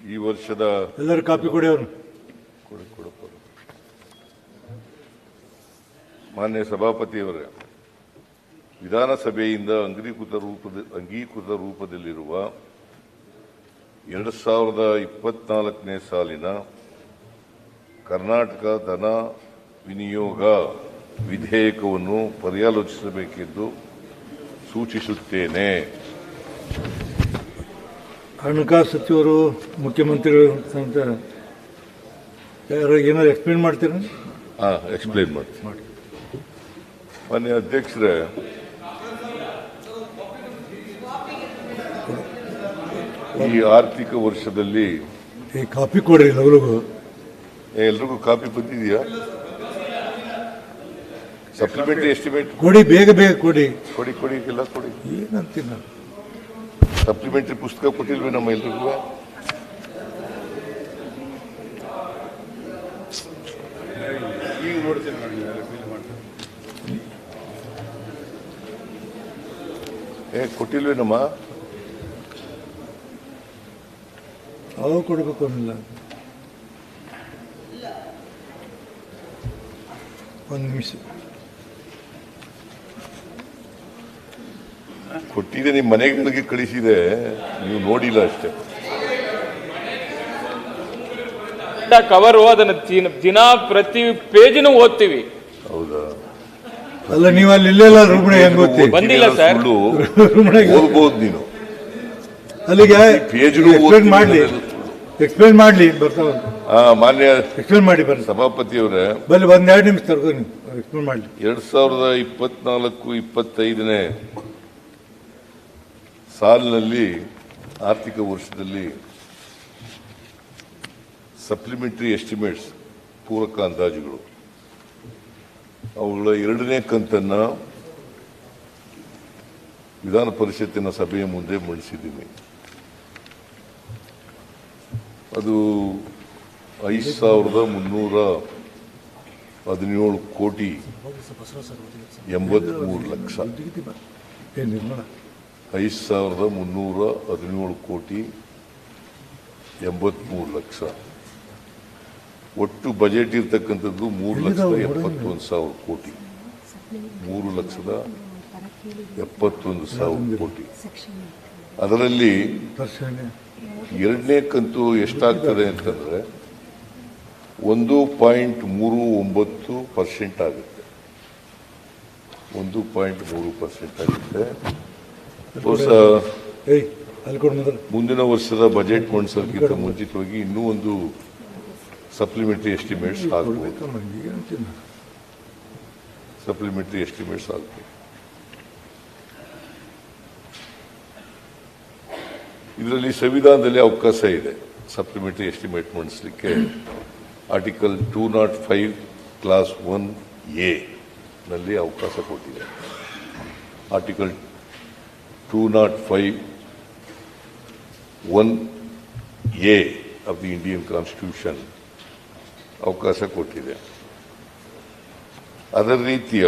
ಈ ವರ್ಷದ ಎಲ್ಲರೂ ಕಾಪಿ ಕೊಡಿ ಅವರು. ಮಾನ್ಯ ಸಭಾಪತಿಯವರೇ ವಿಧಾನಸಭೆಯಿಂದ ಅಂಗೀಕೃತ ರೂಪದ ಅಂಗೀಕೃತ ರೂಪದಲ್ಲಿರುವ ಎರಡು ಸಾವಿರದ ಇಪ್ಪತ್ನಾಲ್ಕನೇ ಸಾಲಿನ ಕರ್ನಾಟಕ ಧನ ವಿನಿಯೋಗ ವಿಧೇಯಕವನ್ನು ಪರ್ಯಾಲೋಚಿಸಬೇಕೆಂದು ಸೂಚಿಸುತ್ತೇನೆ ಹಣಕಾಸು ಸಚಿವರು ಮುಖ್ಯಮಂತ್ರಿಗಳು ಅಂತ ಯಾರು ಏನಾದ್ರು ಎಕ್ಸ್ಪ್ಲೇನ್ ಮಾಡ್ತೀರಾ? ಹಾಂ ಎಕ್ಸ್ಪ್ಲೇನ್ ಮಾಡ್ತೀನಿ. ಮಾಡಿ. ಮಾನ್ಯ ಅಧ್ಯಕ್ಷರೇ ಈ ಆರ್ಥಿಕ ವರ್ಷದಲ್ಲಿ ಈ ಕಾಪಿ ಕೊಡ್ರಿ ಎಲ್ಲರಿಗೂ ಏ, ಎಲ್ರಿಗೂ ಕಾಪಿ ಬಂದಿದೆಯಾ ಸಪ್ಲಿಮೆಂಟರಿ ಎಸ್ಟಿಮೇಟ್ ಕೊಡಿ ಬೇಗ ಬೇಗ ಕೊಡಿ. ಕೊಡಿ ಕೊಡಿ ಎಲ್ಲ ಕೊಡಿ. ಏನಂತೀನಿ ನಾನು ಸಪ್ಲಿಮೆಂಟರಿ ಪುಸ್ತಕ ಕೊಟ್ಟಿಲ್ವೇ ನಮ್ಮ ಎಲ್ರಿಗೂ. ಏ ಕೊಟ್ಟಿಲ್ವೇನಮ್ಮ ಅವಾಗ ಕೊಡಬೇಕು ಅನ್ನಿಲ್ಲ. ಒಂದು ನಿಮಿಷ. ಕೊಟ್ಟಿದೆ ನಿಮ್ಮ ಮನೆಗಳಿಗೆ ಕಳಿಸಿದೆ ನೀವು ನೋಡಿಲ್ಲ ಅಷ್ಟೇ. ಕವರ್ ಅದನ್ನ ದಿನ- ದಿನ ಪ್ರತಿ ಪೇಜಿನೂ ಓದ್ತೀವಿ. ಹೌದಾ? ಅಲ್ಲ ನೀವು ಅಲ್ಲಿ ಇಲ್ಲೆಲ್ಲ ರುಮಣೆ ಹೆಂಗ್ ಗೊತ್ತಿ ಬಂದಿಲ್ಲ ಸರ್. ಸುಳ್ಳು ಓದ್ಬೋದು ನೀನು. ಅಲ್ಲಿಗೆ ಪೇಜ್ಗಳು ಎಕ್ಸ್ಪ್ಲೇನ್ ಮಾಡಲಿ. ಎಕ್ಸ್ಪ್ಲೇನ್ ಮಾಡಲಿ ಬರ್ತಾವ ಆ, ಮಾನ್ಯ ಎಕ್ಸ್ಪ್ಲೇನ್ ಮಾಡಿ ಬರ್ರಿ ಸಭಾಪತಿಯವರೇ ಬಲ್ಲಿ ಒಂದ್ ಎರಡು ನಿಮಿಷ ತರ್ಕೊ ನೀವು. ಎಕ್ಸ್ಪ್ಲೇನ್ ಮಾಡ್ಲಿ. ಎರಡ್ ಸಾವಿರದ ಇಪ್ಪತ್ನಾಲ್ಕು ಇಪ್ಪತ್ತೈದನೇ ಸಾಲಿನಲ್ಲಿ ಆರ್ಥಿಕ ವರ್ಷದಲ್ಲಿ ಸಪ್ಲಿಮೆಂಟರಿ ಎಸ್ಟಿಮೇಟ್ಸ್ ಪೂರಕ ಅಂದಾಜುಗಳು. ಅವುಗಳ ಎರಡನೇ ಕಂತನ್ನು ವಿಧಾನ ಪರಿಷತ್ತಿನ ಸಭೆಯ ಮುಂದೆ ಮಂಡಿಸಿದ್ದೀನಿ. ಅದು ಐದು ಸಾವಿರದ ಮುನ್ನೂರ ಹದಿನೇಳು ಕೋಟಿ ಎಂಬತ್ಮೂರು ಲಕ್ಷ. ಐದು ಸಾವಿರದ ಮುನ್ನೂರ ಹದಿನೇಳು ಕೋಟಿ ಎಂಬತ್ಮೂರು ಲಕ್ಷ. ಒಟ್ಟು ಬಜೆಟ್ ಇರ್ತಕ್ಕಂಥದ್ದು ಮೂರು ಲಕ್ಷದ ಎಪ್ಪತ್ತೊಂದು ಸಾವಿರ ಕೋಟಿ. ಮೂರು ಲಕ್ಷದ ಎಪ್ಪತ್ತೊಂದು ಸಾವಿರ ಕೋಟಿ. ಅದರಲ್ಲಿ ಎರಡನೇ ಕಂತು ಎಷ್ಟಾಗ್ತದೆ ಅಂತಂದ್ರೆ ಒಂದು ಪಾಯಿಂಟ್ ಮೂರು ಒಂಬತ್ತು ಪರ್ಸೆಂಟ್ ಆಗುತ್ತೆ. ಒಂದು ಪಾಯಿಂಟ್ ಮೂರು ಪರ್ಸೆಂಟ್ ಆಗುತ್ತೆ. ಮುಂದಿನ ವರ್ಷದ ಬಜೆಟ್ ಮಂಡಿಸೋದಕ್ಕಿಂತ ಮುಂಚಿತವಾಗಿ ಇನ್ನೂ ಒಂದು ಸಪ್ಲಿಮೆಂಟರಿ ಎಸ್ಟಿಮೇಟ್ಸ್ ಆಗ್ಬೋದು. ಸಪ್ಲಿಮೆಂಟರಿ ಎಸ್ಟಿಮೇಟ್ಸ್ ಆಗ್ಬೋದು ಇದರಲ್ಲಿ ಸಂವಿಧಾನದಲ್ಲಿ ಅವಕಾಶ ಇದೆ supplementary estimate ಮಂಡಿಸಲಿಕ್ಕೆ. Article two nought five clause one A ನಲ್ಲಿ ಅವಕಾಶ ಕೊಟ್ಟಿದೆ. Article two nought five one A of the Indian constitution ಅವಕಾಶ ಕೊಟ್ಟಿದೆ. ಅದರ ರೀತಿಯ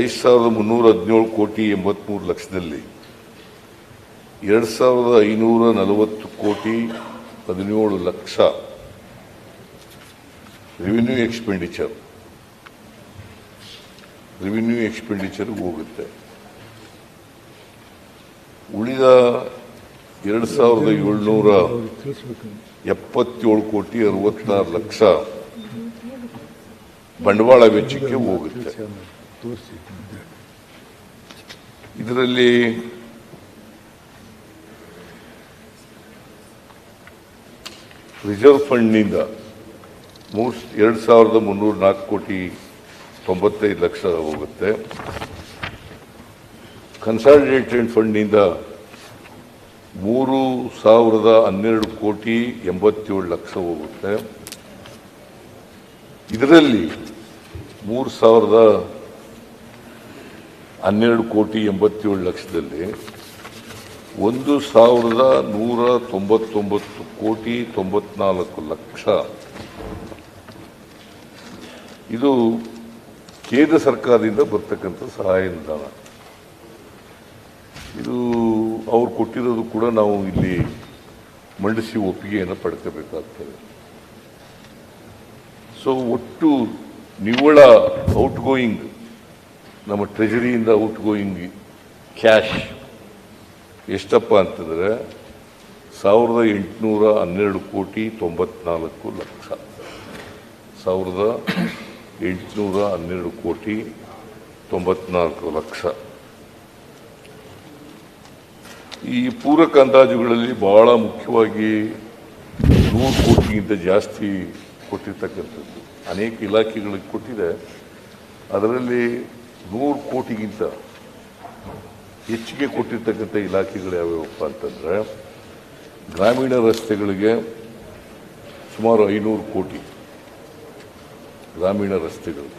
ಐದು ಸಾವಿರದ ಮುನ್ನೂರ ಹದಿನೇಳು ಕೋಟಿ ಎಂಬತ್ಮೂರು ಲಕ್ಷದಲ್ಲಿ ಎರಡು ಸಾವಿರದ ಐನೂರ ನಲವತ್ತು ಕೋಟಿ ಹದಿನೇಳು ಲಕ್ಷ ರೆವಿನ್ಯೂ ಎಕ್ಸ್ಪೆಂಡಿಚರ್ ರೆವಿನ್ಯೂ ಎಕ್ಸ್ಪೆಂಡಿಚರ್ ಹೋಗುತ್ತೆ. ಉಳಿದ ಎರಡು ಸಾವಿರದ ಏಳ್ನೂರ ಎಪ್ಪತ್ತೇಳು ಕೋಟಿ ಅರವತ್ತಾರು ಲಕ್ಷ ಬಂಡವಾಳ ವೆಚ್ಚಕ್ಕೆ ಹೋಗುತ್ತೆ. ಇದರಲ್ಲಿ ರಿಸರ್ವ್ ಫಂಡ್ನಿಂದ ಮೂರ್ ಎರಡು ಸಾವಿರದ ಮುನ್ನೂರ ನಾಲ್ಕು ಕೋಟಿ ತೊಂಬತ್ತೈದು ಲಕ್ಷ ಹೋಗುತ್ತೆ. ಕನ್ಸಾಲಿಡೇಟೆಡ್ ಫಂಡಿಂದ ಮೂರು ಸಾವಿರದ ಹನ್ನೆರಡು ಕೋಟಿ ಎಂಬತ್ತೇಳು ಲಕ್ಷ ಹೋಗುತ್ತೆ. ಇದರಲ್ಲಿ ಮೂರು ಸಾವಿರದ ಹನ್ನೆರಡು ಕೋಟಿ ಎಂಬತ್ತೇಳು ಲಕ್ಷದಲ್ಲಿ ಒಂದು ಸಾವಿರದ ನೂರ ತೊಂಬತ್ತೊಂಬತ್ತು ಕೋಟಿ ತೊಂಬತ್ನಾಲ್ಕು ಲಕ್ಷ. ಇದು ಕೇಂದ್ರ ಸರ್ಕಾರದಿಂದ ಬರ್ತಕ್ಕಂಥ ಸಹಾಯಧನ ಇದು ಅವ್ರು ಕೊಟ್ಟಿರೋದು ಕೂಡ ನಾವು ಇಲ್ಲಿ ಮಂಡಿಸಿ ಒಪ್ಪಿಗೆಯನ್ನು ಪಡ್ಕೋಬೇಕಾಗ್ತದೆ. ಸೊ ಒಟ್ಟು ನಿವ್ವಳ ಔಟ್ ಗೋಯಿಂಗ್ ನಮ್ಮ ಟ್ರೆಜರಿಯಿಂದ ಔಟ್ ಗೋಯಿಂಗ್ ಕ್ಯಾಶ್ ಎಷ್ಟಪ್ಪ ಅಂತಂದರೆ ಸಾವಿರದ ಎಂಟುನೂರ ಹನ್ನೆರಡು ಕೋಟಿ ತೊಂಬತ್ನಾಲ್ಕು ಲಕ್ಷ. ಸಾವಿರದ ಎಂಟುನೂರ ಹನ್ನೆರಡು ಕೋಟಿ ತೊಂಬತ್ನಾಲ್ಕು ಲಕ್ಷ. ಈ ಪೂರಕ ಅಂದಾಜುಗಳಲ್ಲಿ ಬಹಳ ಮುಖ್ಯವಾಗಿ ನೂರು ಕೋಟಿಗಿಂತ ಜಾಸ್ತಿ ಕೊಟ್ಟಿರ್ತಕ್ಕಂಥದ್ದು. ಅನೇಕ ಇಲಾಖೆಗಳಿಗೆ ಕೊಟ್ಟಿದೆ. ಅದರಲ್ಲಿ ನೂರು ಕೋಟಿಗಿಂತ ಹೆಚ್ಚಿಗೆ ಕೊಟ್ಟಿರ್ತಕ್ಕಂಥ ಇಲಾಖೆಗಳು ಯಾವ್ಯಾವಪ್ಪ ಅಂತಂದರೆ ಗ್ರಾಮೀಣ ರಸ್ತೆಗಳಿಗೆ ಸುಮಾರು ಐನೂರು ಕೋಟಿ ಗ್ರಾಮೀಣ ರಸ್ತೆಗಳು.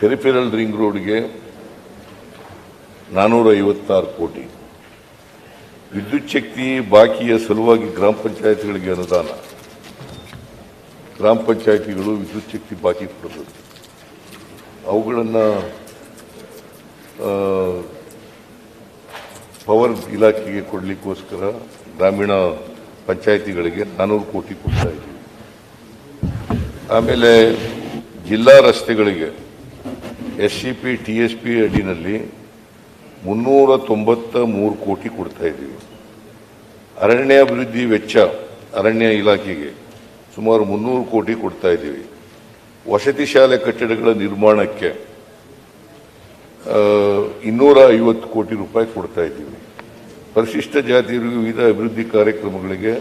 ಪೆರಿಫೆರಲ್ ರಿಂಗ್ ರೋಡ್ಗೆ ನಾನ್ನೂರ ಐವತ್ತಾರು ಕೋಟಿ. ವಿದ್ಯುತ್ ಶಕ್ತಿ ಬಾಕಿಯ ಸಲುವಾಗಿ ಗ್ರಾಮ ಪಂಚಾಯತ್ಗಳಿಗೆ ಅನುದಾನ. ಗ್ರಾಮ ಪಂಚಾಯತಿಗಳು ವಿದ್ಯುತ್ ಶಕ್ತಿ ಬಾಕಿ ಕೊಡಬೇಕು. ಅವುಗಳನ್ನು ಪವರ್ ಇಲಾಖೆಗೆ ಕೊಡಲಿಕ್ಕೋಸ್ಕರ ಗ್ರಾಮೀಣ ಪಂಚಾಯತಿಗಳಿಗೆ ನಾನ್ನೂರು ಕೋಟಿ ಕೊಡ್ತಾ ಇದ್ದೀವಿ. ಆಮೇಲೆ ಜಿಲ್ಲಾ ರಸ್ತೆಗಳಿಗೆ S C P, T S P ಅಡಿನಲ್ಲಿ ಮುನ್ನೂರ ತೊಂಬತ್ತ ಮೂರು ಕೋಟಿ ಕೊಡ್ತಾ ಇದ್ದೀವಿ. ಅರಣ್ಯಾಭಿವೃದ್ಧಿ ವೆಚ್ಚ ಅರಣ್ಯ ಇಲಾಖೆಗೆ ಸುಮಾರು ಮುನ್ನೂರು ಕೋಟಿ ಕೊಡ್ತಾ ಇದ್ದೀವಿ. ವಸತಿ ಶಾಲೆ ಕಟ್ಟಡಗಳ ನಿರ್ಮಾಣಕ್ಕೆ ಇನ್ನೂರ ಐವತ್ತು ಕೋಟಿ ರೂಪಾಯಿ ಕೊಡ್ತಾ ಇದ್ದೀವಿ. ಪರಿಶಿಷ್ಟ ಜಾತಿಯವರಿಗೆ ವಿವಿಧ ಅಭಿವೃದ್ಧಿ ಕಾರ್ಯಕ್ರಮಗಳಿಗೆ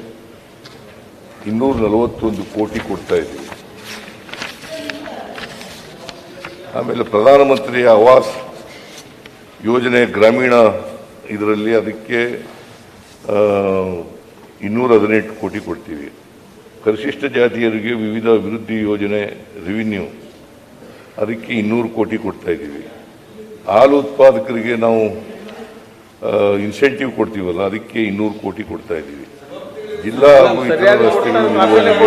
ಇನ್ನೂರ ನಲವತ್ತೊಂದು ಕೋಟಿ ಕೊಡ್ತಾ ಇದ್ದೀವಿ. ಆಮೇಲೆ ಪ್ರಧಾನಮಂತ್ರಿ ಆವಾಸ್ ಯೋಜನೆ ಗ್ರಾಮೀಣ ಇದರಲ್ಲಿ ಅದಕ್ಕೆ ಇನ್ನೂರ ಹದಿನೆಂಟು ಕೋಟಿ ಕೊಡ್ತೀವಿ. ಪರಿಶಿಷ್ಟ ಜಾತಿಯರಿಗೆ ವಿವಿಧ ಅಭಿವೃದ್ಧಿ ಯೋಜನೆ ರೆವಿನ್ಯೂ ಅದಕ್ಕೆ ಇನ್ನೂರು ಕೋಟಿ ಕೊಡ್ತಾ ಇದ್ದೀವಿ. ಹಾಲು ಉತ್ಪಾದಕರಿಗೆ ನಾವು ಇನ್ಸೆಂಟಿವ್ ಕೊಡ್ತೀವಲ್ಲ ಅದಕ್ಕೆ ಇನ್ನೂರು ಕೋಟಿ ಕೊಡ್ತಾ ಇದ್ದೀವಿ. ಜಿಲ್ಲಾ ಹಾಗೂ ಇತರ ರಸ್ತೆಗಳ ನಿರ್ವಹಣೆಗೆ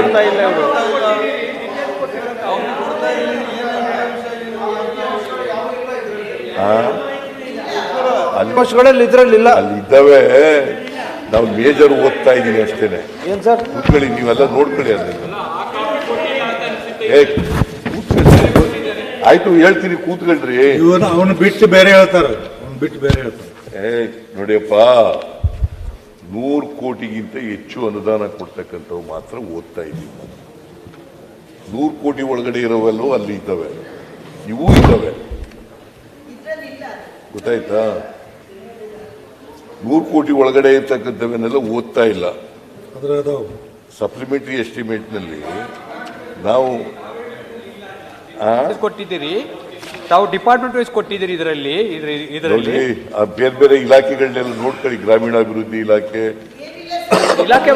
ಅವಕಾಶಗಳಲ್ಲಿ ಇದ್ರಲ್ಲಿಲ್ಲ. ಅಲ್ಲಿ ಇದ್ದಾವೆ. ನಾವು ಮೇಜರ್ ಓದ್ತಾ ಇದ್ದೀನಿ ಅಷ್ಟೇನೆ. ಏನ್ ಸರ್? ಕೂತ್ಕೊಳ್ಳಿ ನೀವೆಲ್ಲ ನೋಡ್ಕೊಳ್ಳಿ ಅದನ್ನ. ಏ ಕೂತ್ಕೊಳ್ಳಿ. ಆಯ್ತು ಹೇಳ್ತೀನಿ ಕೂತ್ಕೊಳ್ರಿ. ಇವನು ಅವನು ಬಿಟ್ಟು ಬೇರೆ ಹೇಳ್ತಾರೆ. ಅವ್ನು ಬಿಟ್ಟು ಬೇರೆ ಹೇಳ್ತಾರೆ. ಏ ನೋಡಿಯಪ್ಪ ನೂರು ಕೋಟಿಗಿಂತ ಹೆಚ್ಚು ಅನುದಾನ ಕೊಡ್ತಕ್ಕಂಥವು ಮಾತ್ರ ಓದ್ತಾ ಇದ್ದೀವಿ. ನೂರು ಕೋಟಿ ಒಳಗಡೆ ಇರೋವೆಲ್ಲವೂ ಅಲ್ಲಿ ಇದ್ದಾವೆ. ಇವೂ ಇದ್ದಾವೆ. ಗೊತ್ತಾಯ್ತಾ? ನೂರು ಕೋಟಿ ಒಳಗಡೆ ಇರ್ತಕ್ಕಂಥವನ್ನೆಲ್ಲ ಓದ್ತಾ ಇಲ್ಲ. ಅದ್ರ ಅದಾವ ಸಪ್ಲಿಮೆಂಟರಿ ಎಸ್ಟಿಮೇಟ್ನಲ್ಲಿ ನಾವು ಆ, ಕೊಟ್ಟಿದ್ದೀರಿ. ತಾವು ಡಿಪಾರ್ಟ್ಮೆಂಟ್ ವೈಸ್ ಕೊಟ್ಟಿದ್ದೀರಿ ಇದರಲ್ಲಿ ಇದರಲ್ಲಿ. ಆ ಬೇರೆ ಬೇರೆ ಇಲಾಖೆಗಳನ್ನೆಲ್ಲ ನೋಡ್ಕೊಳ್ಳಿ. ಗ್ರಾಮೀಣಾಭಿವೃದ್ಧಿ ಇಲಾಖೆ ಇಲಾಖೆ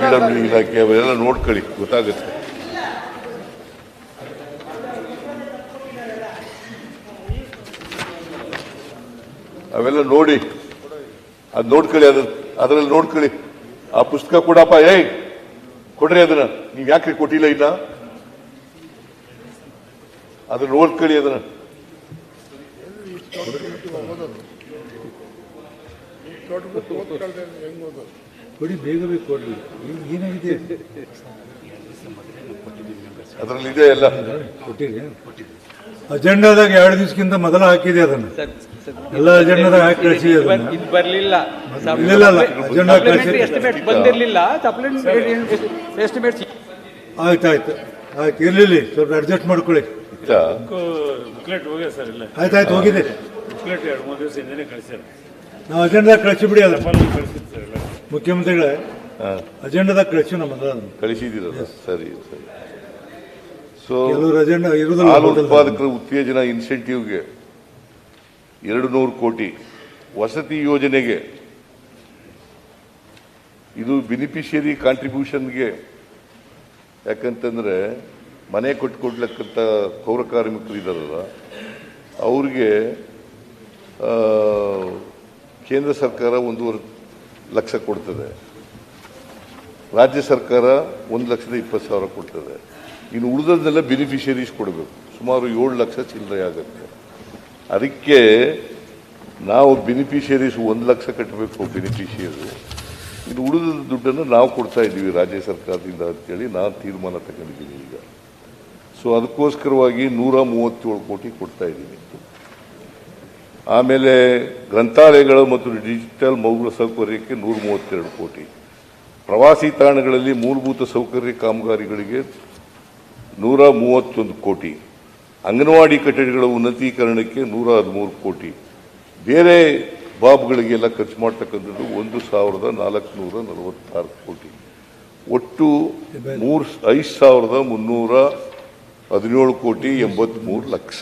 ಪಿಡಬ್ಲ್ಯೂ ಇಲಾಖೆ ಅವೆಲ್ಲ ನೋಡ್ಕೊಳ್ಳಿ ಗೊತ್ತಾಗುತ್ತೆ. ಅವೆಲ್ಲ ನೋಡಿ. ಅದ್ ನೋಡ್ಕೊಳ್ಳಿ ಅದ್ರ ಅದ್ರಲ್ಲಿ ನೋಡ್ಕೊಳ್ಳಿ. ಆ ಪುಸ್ತಕ ಕೊಡಪ್ಪ ಏಯ್! ಕೊಡ್ರಿ ಅದನ್ನ. ನೀವ್ ಯಾಕ್ರಿ ಕೊಟ್ಟಿಲ್ಲ ಇಲ್ಲ ಅದನ್ನ ನೋಡ್ಕೊಳ್ಳಿ ಅದನ್ನ. ಕೊಡಿ ಬೇಗ ಏನಾಗಿದೆ? ಅದ್ರಲ್ಲಿ ಇದೆ ಎಲ್ಲ. ಕೊಟ್ಟಿರಿ ಅಜೆಂಡಾದಾಗ ಎರಡು ದಿವಸಕ್ಕಿಂತ ಮೊದಲ ಹಾಕಿದೆ ಅದನ್ನ. ಎಲ್ಲ ಇದು ಬರಲಿಲ್ಲ. ಎಸ್ಟಿಮೇಟ್ ಬಂದಿರಲಿಲ್ಲ. ಎಸ್ಟಿಮೇಟ್ ಆಯ್ತು ಆಯ್ತು. ಆಯ್ತು ಇರ್ಲಿಲ್ಲ. ಸ್ವಲ್ಪ ಅಡ್ಜಸ್ಟ್ ಮಾಡ್ಕೊಳ್ಳಿ. ಇತ್ತ ಬುಕ್ಲೆಟ್ ಹೋಗ್ಯ ಸರ್ ಇಲ್ಲ. ಆಯ್ತು ಆಯ್ತು ಹೋಗಿದೆ. ಬುಕ್ಲೆಟ್ ಎರಡು ಮೂರು ದಿವಸ ಹಿಂದೆ ಕಳಿಸ್ಯಾರ. ನಾವು ಅಜೆಂಡಾದಾಗ ಕಳಿಸಿಬಿಡಿ ಅಲ್ಲ ಮುಖ್ಯಮಂತ್ರಿಗಳೇ ಅಜೆಂಡಾದಾಗ ಕಳಿಸಿ ನಮ್ಮ ಅದನ್ನ. ಕಳಿಸಿದಿರಲ್ಲ ಸರಿ ಸರಿ. ಸೊ ಕೆಲವರು ಅಜೆಂಡಾ ಇರುವುದಿಲ್ಲ ಹಾಲು ಉತ್ಪಾದಕರ ಉತ್ತೇಜನ ಇನ್ಸೆಂಟಿವ್ಗೆ ಎರಡು ನೂರು ಕೋಟಿ ವಸತಿ ಯೋಜನೆಗೆ ಇದು ಬೆನಿಫಿಷಿಯರಿ ಕಾಂಟ್ರಿಬ್ಯೂಷನ್ಗೆ ಯಾಕಂತಂದರೆ ಮನೆ ಕೊಟ್ಟುಕೊಡ್ಲಕ್ಕಂಥ ಪೌರ ಕಾರ್ಮಿಕರು ಇದ್ದಾರಲ್ಲ ಅವ್ರಿಗೆ ಕೇಂದ್ರ ಸರ್ಕಾರ ಒಂದೂವರೆ ಲಕ್ಷ ಕೊಡ್ತದೆ. ರಾಜ್ಯ ಸರ್ಕಾರ ಒಂದು ಲಕ್ಷದ ಇಪ್ಪತ್ತು ಸಾವಿರ ಕೊಡ್ತದೆ. ಇನ್ನು ಉಳಿದದನ್ನೆಲ್ಲ ಬೆನಿಫಿಷರೀಸ್ ಕೊಡಬೇಕು. ಸುಮಾರು ಏಳು ಲಕ್ಷ ಚಿಲ್ಲರೆ ಆಗುತ್ತೆ. ಅದಕ್ಕೆ ನಾವು ಬೆನಿಫಿಷಿಯರೀಸ್ ಒಂದು ಲಕ್ಷ ಕಟ್ಟಬೇಕು ಬೆನಿಫಿಷಿಯರಿ ಇದು ಉಳಿದ ದುಡ್ಡನ್ನು ನಾವು ಕೊಡ್ತಾ ಇದ್ದೀವಿ ರಾಜ್ಯ ಸರ್ಕಾರದಿಂದ ಅಂತೇಳಿ ನಾನು ತೀರ್ಮಾನ ತಗೊಂಡಿದ್ದೀನಿ ಈಗ. ಸೊ ಅದಕ್ಕೋಸ್ಕರವಾಗಿ ನೂರ ಮೂವತ್ತೇಳು ಕೋಟಿ ಕೊಡ್ತಾ ಇದ್ದೀನಿ. ಆಮೇಲೆ ಗ್ರಂಥಾಲಯಗಳು ಮತ್ತು ಡಿಜಿಟಲ್ ಮೌಲ್ಯ ಸೌಕರ್ಯಕ್ಕೆ ನೂರ ಮೂವತ್ತೆರಡು ಕೋಟಿ. ಪ್ರವಾಸಿ ತಾಣಗಳಲ್ಲಿ ಮೂಲಭೂತ ಸೌಕರ್ಯ ಕಾಮಗಾರಿಗಳಿಗೆ ನೂರ ಮೂವತ್ತೊಂದು ಕೋಟಿ. ಅಂಗನವಾಡಿ ಕಟ್ಟಡಗಳ ಉನ್ನತೀಕರಣಕ್ಕೆ ನೂರ ಹದಿಮೂರು ಕೋಟಿ. ಬೇರೆ ಬಾಬ್ಗಳಿಗೆಲ್ಲ ಖರ್ಚು ಮಾಡ್ತಕ್ಕಂಥದ್ದು ಒಂದು ಸಾವಿರದ ನಾಲ್ಕುನೂರ ನಲವತ್ತಾರು ಕೋಟಿ. ಒಟ್ಟು ಮೂರು ಐದು ಸಾವಿರದ ಮುನ್ನೂರ ಹದಿನೇಳು ಕೋಟಿ ಎಂಬತ್ಮೂರು ಲಕ್ಷ.